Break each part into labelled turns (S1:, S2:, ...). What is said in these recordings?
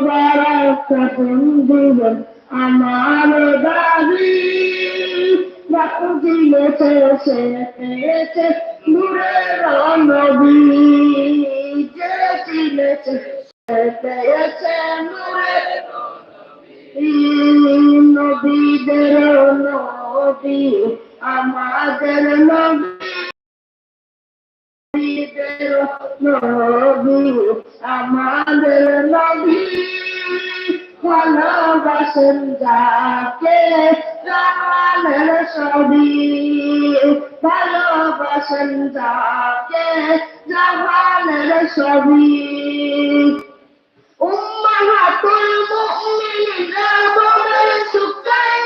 S1: বেলা কাটুন দিবেন আমার দাবি বাপু দিলেছে সে পেয়েছে নূরের নবী যে আমাদের নবী আমাদের নবী ভালোবাসেন যাকে জামালের ছবি ভালোবাসেন যাকে জামালের ছবি উম্মাহাতুল মুমিনিনা বলে সুখায়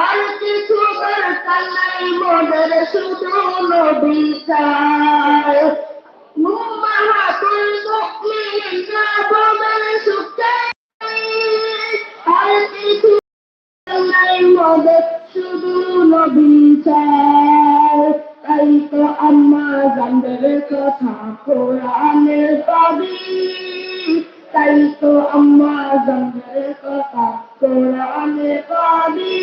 S1: আর কিছু দরকার নাই মোদের শুধু নবী চায় আমাদের শুধু নবী চাই তাই তো আমরা জানবের কথা কোরআনে পাবি তাই তো আমরা জানবের কথা কোরআনে পাবি